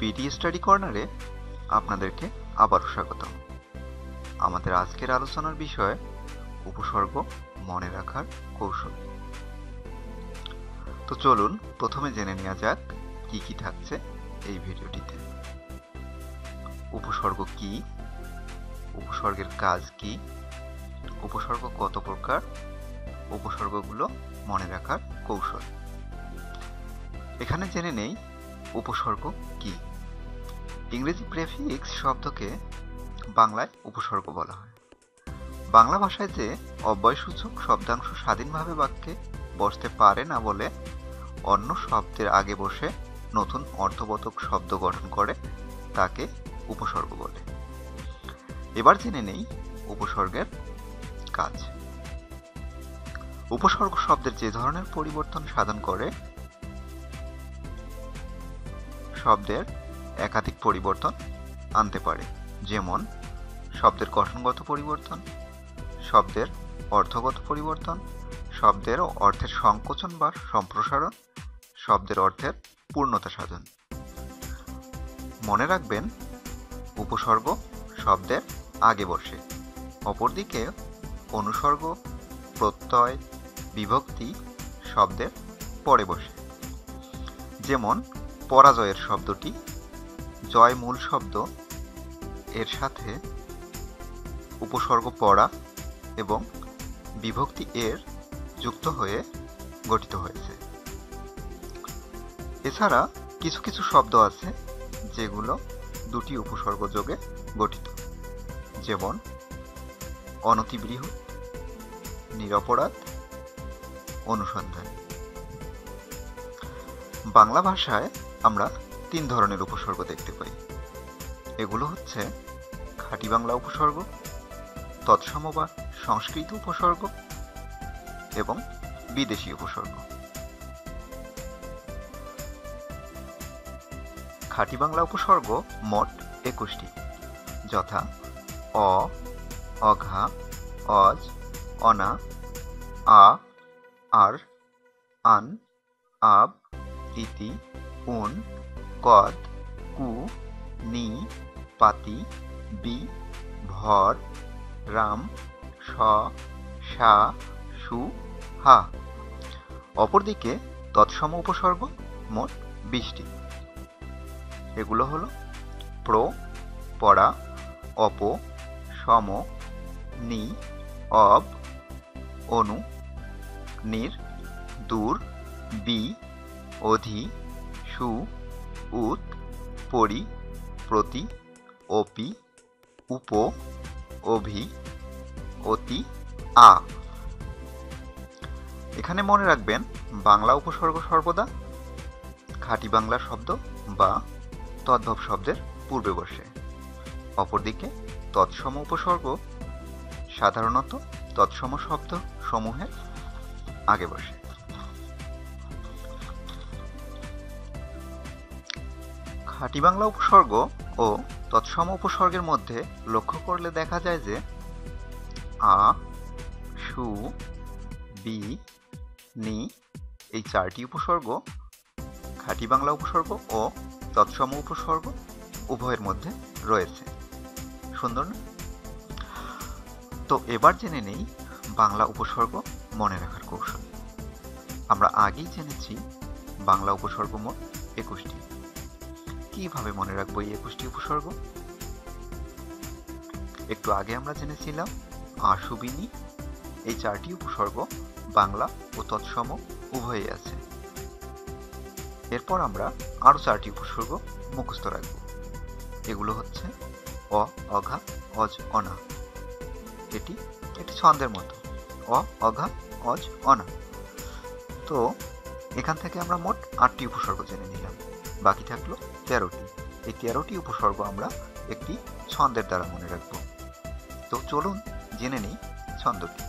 BD study কর্নারে আপনাদেরকে আবারও স্বাগত আমাদের আজকের আলোচনার বিষয় উপসর্গ মনে রাখার কৌশল। তো চলুন প্রথমে জেনে নেওয়া যাক কি কি থাকছে এই ভিডিওটিতে। উপসর্গ কি? উপসর্গের কাজ কি? উপসর্গ কত প্রকার? উপসর্গগুলো মনে রাখার কৌশল। এখানে জেনে নেই উপসর্গ কি। ইংরেজি প্রেফিক্স শব্দকে বাংলায় উপসর্গ বলা হয়। বাংলা ভাষায় যে অব্যয়সূচক শব্দাংশ স্বাধীনভাবে বাক্যে বসতে পারে না বলে অন্য শব্দের আগে বসে নতুন অর্থবোধক শব্দ গঠন করে, তাকে উপসর্গ বলে। এবার জেনে নেই উপসর্গের কাজ। উপসর্গ শব্দের যে ধরনের পরিবর্তন সাধন করে, শব্দের একাধিক পরিবর্তন আনতে পারে। যেমন, শব্দের গঠনগত পরিবর্তন, শব্দের অর্থগত পরিবর্তন, শব্দের অর্থের সংকোচন বা সম্প্রসারণ, শব্দের অর্থের পূর্ণতা সাধন। মনে রাখবেন, উপসর্গ শব্দের আগে বসে, অপরদিকে অনুসর্গ, প্রত্যয়, বিভক্তি শব্দের পরে বসে। যেমন, পরাজয়ের শব্দটি জয় মূল শব্দ, এর সাথে উপসর্গ পড়া এবং বিভক্তি এর যুক্ত হয়ে গঠিত হয়েছে। এছাড়া কিছু কিছু শব্দ আছে যেগুলো দুটি উপসর্গ যোগে গঠিত। যেমন অনতিবৃহৎ নিরপরাধ, অনুসন্ধান। বাংলা ভাষায় আমরা তিন ধরনের উপসর্গ দেখতে পাই। এগুলো হচ্ছে খাঁটি বাংলা উপসর্গ, তৎসম বা সংস্কৃত উপসর্গ এবং বিদেশি উপসর্গ। খাঁটি বাংলা উপসর্গ মোট একুশটি, যথা অ, অঘা, অজ, অনা, আ, আর, আন, আব, ইতি, উন কদ, কু, নি, পাতি, বি, ভর, রাম স সা, সু, হা। অপরদিকে তৎসম উপসর্গ মোট বিশটি। এগুলো হলো প্র, পড়া, অপ, সম, নি, অব, অনু, নির, দূর, বি, অধি, সু উত পরি, প্রতি, অপি, উপ, অভি, অতি, আ। এখানে মনে রাখবেন, বাংলা উপসর্গ সর্বদা খাঁটি বাংলা শব্দ বা তদ্ভব শব্দের পূর্বে বসে। অপরদিকে, তৎসম উপসর্গ সাধারণত তৎসম শব্দ সমূহের আগে বসে। খাঁটি বাংলা উপসর্গ ও তৎসম উপসর্গের মধ্যে লক্ষ্য করলে দেখা যায় যে আ, সু, বি, নি এই চারটি উপসর্গ খাঁটি বাংলা উপসর্গ ও তৎসম উপসর্গ উভয়ের মধ্যে রয়েছে। সুন্দর না? তো এবার জেনে নেই বাংলা উপসর্গ মনে রাখার কৌশল। আমরা আগেই জেনেছি বাংলা উপসর্গ মোট একুশটি। কীভাবে মনে রাখব এই একুশটি উপসর্গ? একটু আগে আমরা জেনেছিলাম আশুবিনী, এই চারটি উপসর্গ বাংলা ও তৎসম উভয়ে আছে। এরপর আমরা আরও চারটি উপসর্গ মুখস্থ রাখব। এগুলো হচ্ছে অ, অঘা, অজ, অনা। এটি এটি ছন্দের মতো। অ, অঘা, অজ, অনা। তো এখান থেকে আমরা মোট আটটি উপসর্গ জেনে নিলাম। বাকি থাকল তেরোটি এই তেরোটি উপসর্গ আমরা একটি ছন্দের দ্বারা মনে রাখব। তো চলুন জেনে নিই ছন্দটি।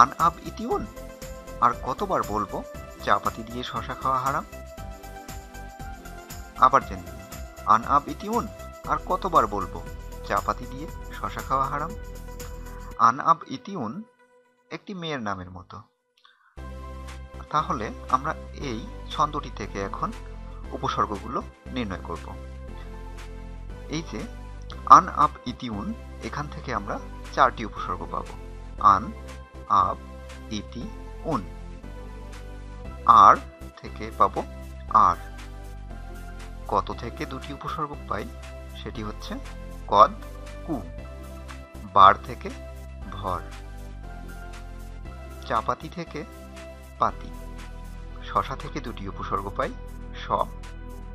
আন আব ইতিউন আর কতবার বলব চা পাতি দিয়ে শশা খাওয়া হারাম? আবার জেনে আন আব ইতিউন আর কতবার বলব চা পাতি দিয়ে শশা খাওয়া হারাম? আন আব ইতিউন একটি মেয়ের নামের মতো। তাহলে আমরা এই ছন্দটি থেকে এখন উপসর্গগুলো নির্ণয় করব। এই যে, আন আপ ইতি উন, এখান থেকে আমরা চারটি উপসর্গ পাব। আন, আপ, ইতি, উন। আর থেকে পাব আর। কত থেকে দুটি উপসর্গ পাই? সেটি হচ্ছে কদ, কু। বার থেকে ভর। চাপাতি থেকে পাতি। শশা থেকে দুটি উপসর্গ পাই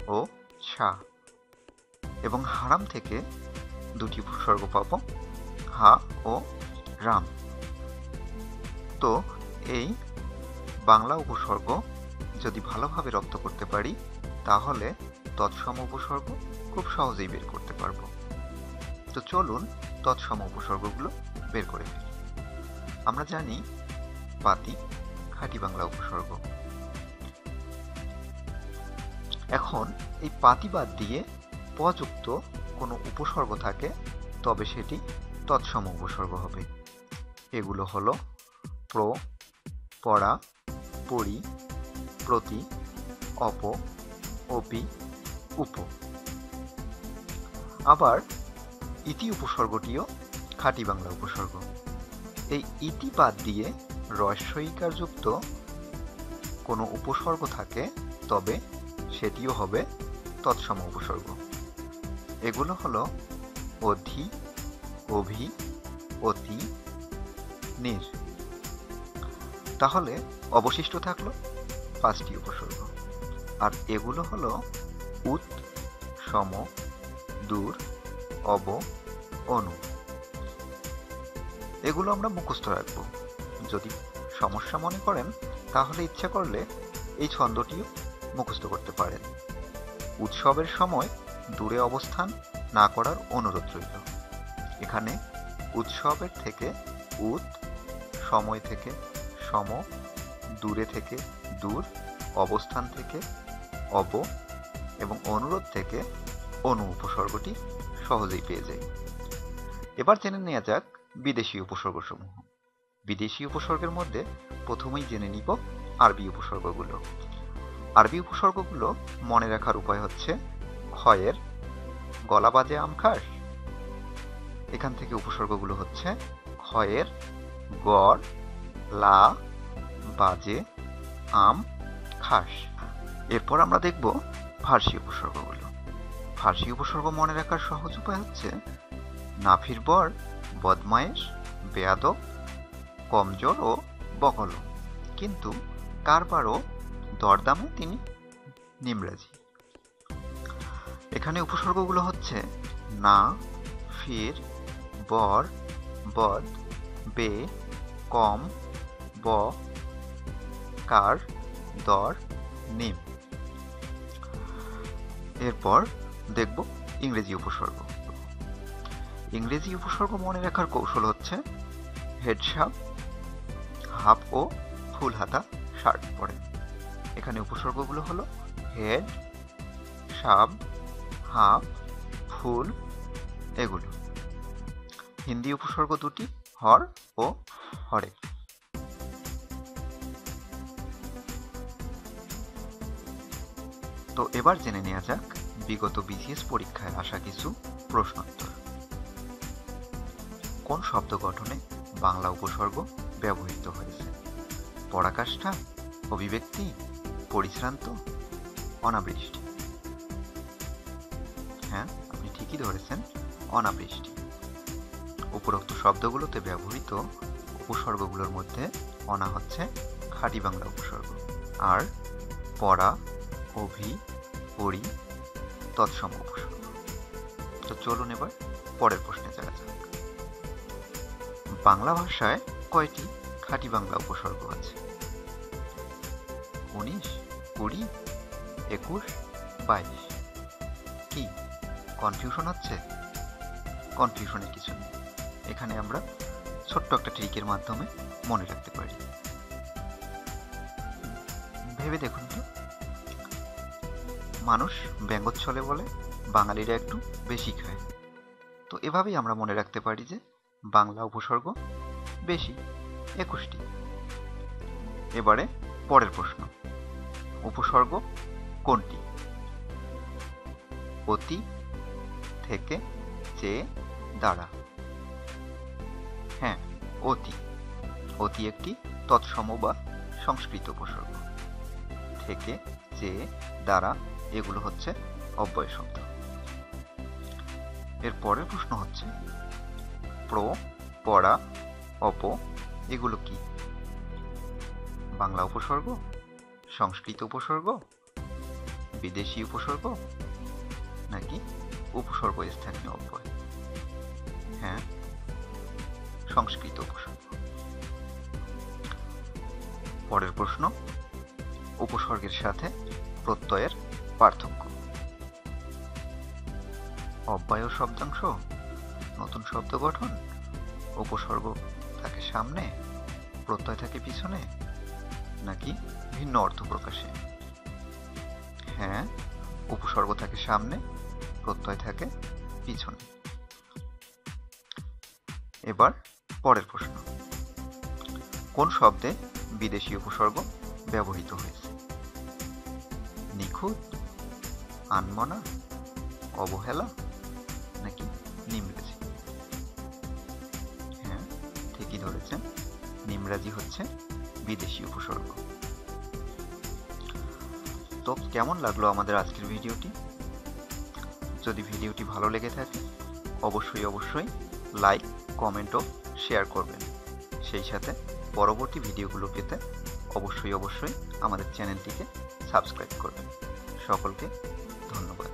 ও সা এবং হারাম থেকে দুটি উপসর্গ পাব, হা ও রাম। তো এই বাংলা উপসর্গ যদি ভালোভাবে রপ্ত করতে পারি, তাহলে তৎসম উপসর্গ খুব সহজেই বের করতে পারব। তো চলুন তৎসম উপসর্গগুলো বের করে ফেলি। আমরা জানি পাতি, খাঁটি বাংলা উপসর্গ। এখন এই পাতি বাদ দিয়ে পযুক্ত কোনো উপসর্গ থাকে, তবে সেটি তৎসম উপসর্গ হবে। এগুলো হলো প্র, পড়া পরি প্রতি, অপ, অপি, উপ। আবার ইতি উপসর্গটিও খাঁটি বাংলা উপসর্গ। এই ইতি বাদ দিয়ে রস্যইকার যুক্ত কোনো উপসর্গ থাকে, তবে সেটিও হবে তৎসম উপসর্গ। এগুলো হলো অধি, অভি, অতি, নির। তাহলে অবশিষ্ট থাকল পাঁচটি উপসর্গ। আর এগুলো হলো উত সম, দূর, অব, অনু। এগুলো আমরা মুখস্থ রাখব। যদি সমস্যা মনে করেন, তাহলে ইচ্ছা করলে এই ছন্দটিও মুখস্থ করতে পারেন। উৎসবের সময় দূরে অবস্থান না করার অনুরোধ রইল। এখানে উৎসবের থেকে উত সময় থেকে সম, দূরে থেকে দূর, অবস্থান থেকে অব এবং অনুরোধ থেকে অনু উপসর্গটি সহজেই পেয়ে যাই। এবার জেনে নেওয়া যাক বিদেশি উপসর্গসমূহ। বিদেশি উপসর্গের মধ্যে প্রথমেই জেনে নিব আরবি উপসর্গগুলো। আরবি উপসর্গগুলো মনে রাখার উপায় হচ্ছে ক্ষয়ের গলা বাজে আম খাস। এখান থেকে উপসর্গগুলো হচ্ছে ক্ষয়ের গড়, লা, বাজে, আম, খাস। এরপর আমরা দেখব ফার্সি উপসর্গগুলো। ফার্সি উপসর্গ মনে রাখার সহজ উপায় হচ্ছে নাফির বর, বদমায়েশ, বেয়াদব, কমজোর ও বকল। কিন্তু কারবারও দরদামে তিনি নিমরাজি। এখানে উপসর্গগুলো হচ্ছে না, ফির, বর, বদ, বে, কম, ব, কার, দর, নিম। এরপর দেখব ইংরেজি উপসর্গ। ইংরেজি উপসর্গ মনে রাখার কৌশল হচ্ছে হেডসাপ হাফ ও ফুল হাতা শার্ট পরে। এখানে উপসর্গগুলো হলো হেড সাব হাফ ফুল, এগুলো। হিন্দি উপসর্গ দুটি, হর ও হরে। তো এবার জেনে নেওয়া যাক বিগত বিসিএস পরীক্ষায় আসা কিছু প্রশ্নোত্তর। কোন শব্দ গঠনে বাংলা উপসর্গ ব্যবহৃত হয়েছে? পরাকাষ্ঠা, অভিব্যক্তি পরিশ্রান্ত? অনাবৃষ্টি। হ্যাঁ আপনি ঠিকই ধরেছেন, অনাবৃষ্টি। উপরোক্ত শব্দগুলোতে ব্যবহৃত উপসর্গগুলোর মধ্যে অনা হচ্ছে খাঁটি বাংলা উপসর্গ। আর, পড়া, অভি পরি তৎসম উপসর্গ। তো চলুন এবার পরের প্রশ্নে যাওয়া যাক। বাংলা ভাষায় কয়টি খাঁটি বাংলা উপসর্গ আছে? উনিশ কুড়ি, একুশ, বাইশ। কি? কনফিউশন হচ্ছে? কনফিউশনের কিছু নেই। এখানে আমরা ছোট্ট একটা ট্রিকের মাধ্যমে মনে রাখতে পারি। ভেবে দেখুন তো। মানুষ ব্যঙ্গোচ্ছলে বলে, বাঙালিরা একটু বেশি খায়। তো এভাবেই আমরা মনে রাখতে পারি যে, বাংলা উপসর্গ বেশি, একুশটি। এবারে পরের প্রশ্ন। উপসর্গ কোনটি? অতি থেকে চেয়ে দ্বারা। হ্যাঁ অতি। অতি একটি তৎসম বা সংস্কৃত উপসর্গ। থেকে চেয়ে দ্বারা এগুলো হচ্ছে অব্যয় শব্দ। এর পরের প্রশ্ন হচ্ছে, প্র, পড়া, অপ, এগুলো কি? বাংলা উপসর্গ? সংস্কৃত উপসর্গ? বিদেশি উপসর্গ? নাকি উপসর্গ স্থানীয় অব্যয়? হ্যাঁ সংস্কৃত উপসর্গ। পরের প্রশ্ন, উপসর্গের সাথে প্রত্যয়ের পার্থক্য। অব্যয় শব্দাংশ, নতুন শব্দ গঠন, উপসর্গ থাকে সামনে, প্রত্যয় থাকে পিছনে, নাকি ভিন্ন অর্থ প্রকাশে। হ্যাঁ উপসর্গ থাকে সামনে, প্রত্যয় থাকে পিছনে। এবার পরের প্রশ্ন। কোন শব্দে বিদেশি উপসর্গ ব্যবহৃত হয়েছে? নিখুঁত, আনমনা, অবহেলা, নাকি নিমরাজি? হ্যাঁ ঠিকই ধরেছেন, নিমরাজি হচ্ছে বিদেশি উপসর্গ। তো কেমন লাগল আমাদের আজকের ভিডিওটি? যদি ভিডিওটি ভালো লেগে থাকে, অবশ্যই অবশ্যই লাইক কমেন্ট ও শেয়ার করবেন। সেই সাথে পরবর্তী ভিডিওগুলো পেতে অবশ্যই অবশ্যই আমাদের চ্যানেলটিকে সাবস্ক্রাইব করবেন। সকলকে ধন্যবাদ।